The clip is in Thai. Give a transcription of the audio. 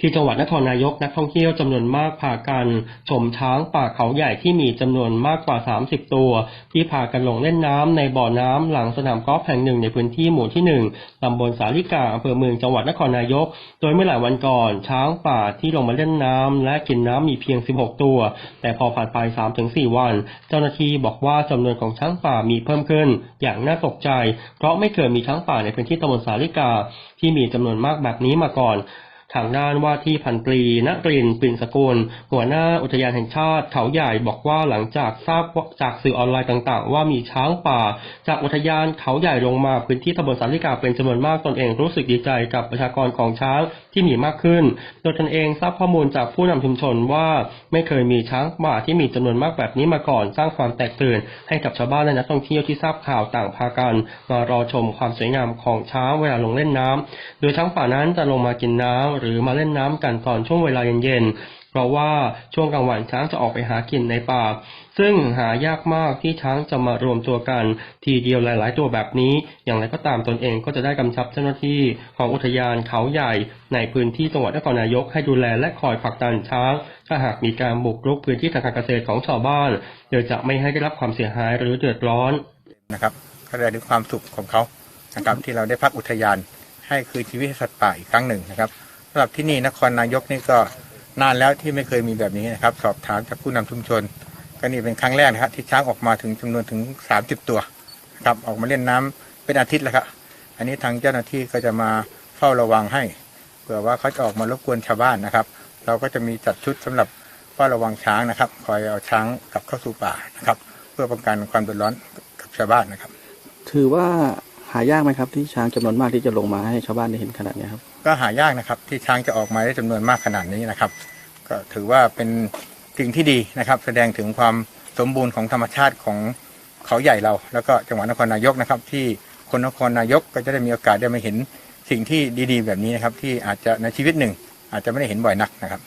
ที่จังหวัดนครนายกนักท่องเที่ยวจำนวนมากพากัน ชมช้างป่าเขาใหญ่ที่มีจำนวนมากกว่า 30 ตัว ที่พากันลงเล่นน้ำในบ่อน้ำหลังสนามกอล์ฟแห่งหนึ่งในพื้นที่หมู่ที่ 1 ตำบลสาลิกาอำเภอเมืองจังหวัดนครนายก โดยเมื่อหลายวันก่อน ช้างป่าที่ลงมาเล่นน้ำและกินน้ำมีเพียง 16 ตัว แต่พอผ่านไป 3-4 วัน เจ้าหน้าที่บอกว่าจำนวนของช้างป่ามีเพิ่มขึ้น อย่างน่าตกใจ เพราะไม่เคยมีช้างป่าในพื้นที่ตำบลสาลิกาที่มีจำนวนมากแบบนี้มาก่อน ทางด้านว่าที่พันตรีณรินปิ่นสกุลหัวหน้าอุทยานแห่งชาติเขาใหญ่บอกว่าหลังจากทราบจากสื่อออนไลน์ต่างๆ ว่ามีช้างป่า จากอุทยานเขาใหญ่ลงมาพื้นที่ตำบลสาลิกาเป็นจำนวนมากตนเองรู้สึกดีใจกับประชากรของช้างที่มีมากขึ้น โดยตนเองทราบข้อมูลจากผู้นำชุมชนว่าไม่เคยมีช้างป่าที่มีจำนวนมากแบบนี้มาก่อนสร้างความแตกตื่น ให้กับชาวบ้านและนักท่องเที่ยวที่ทราบข่าวต่างพากันมารอชมความสวยงามของช้างเวลาลงเล่นน้ำโดยช้างป่านั้นจะลงมากินน้ำหรือมาเล่นน้ำกันตอนช่วงเวลาเย็นๆ เพราะว่าช่วงกลางวันช้างจะออกไปหากินในป่า ซึ่งหายากมากที่ช้างจะมารวมตัวกัน ทีเดียวหลาย ๆ ตัวแบบนี้ อย่างไรก็ตามตนเองก็จะได้กำชับเจ้าหน้าที่ของอุทยานเขาใหญ่ ในพื้นที่จังหวัดนครนายกให้ดูแลและคอยผลักดันช้าง ถ้าหากมีการบุกรุกพื้นที่ทางการเกษตรของชาวบ้านโดยจะไม่ให้ได้รับความเสียหายหรือเดือดร้อนนะครับก็ได้ถึงความสุขของเขานะครับที่เราได้พักอุทยานให้คืนชีวิตสัตว์ป่าอีกครั้งหนึ่งนะครับ สำหรับที่นี่นครนายกนี่ก็นานแล้วที่ไม่เคยมีแบบนี้นะครับ สอบถามจากผู้นำชุมชน ก็นี่เป็นครั้งแรกนะครับที่ช้างออกมาถึงจำนวนถึง 30 ตัวครับออกมาเล่นน้ำเป็นอาทิตย์แล้วครับอันนี้ทางเจ้าหน้าที่ก็จะมาเฝ้าระวังให้เผื่อว่าเขาจะออกมารบกวนชาวบ้านนะครับ เราก็จะมีจัดชุดสำหรับเฝ้าระวังช้างนะครับ คอยเอาช้างกลับเข้าสู่ป่านะครับ เพื่อป้องกันความเดือดร้อนกับชาวบ้านนะครับ ถือว่า หายากไหมครับที่ช้างจำนวนมากที่จะลงมาให้ชาวบ้านได้เห็นขนาดนี้ครับ ก็หายากนะครับที่ช้างจะออกมาได้จำนวนมากขนาดนี้นะครับ ก็ถือว่าเป็นสิ่งที่ดีนะครับ แสดงถึงความสมบูรณ์ของธรรมชาติของเขาใหญ่เรา แล้วก็จังหวัดนครนายกนะครับ ที่คนนครนายกก็จะได้มีโอกาสได้มาเห็นสิ่งที่ดีๆ แบบนี้นะครับ ที่อาจจะในชีวิตหนึ่ง อาจจะไม่ได้เห็นบ่อยนักนะครับ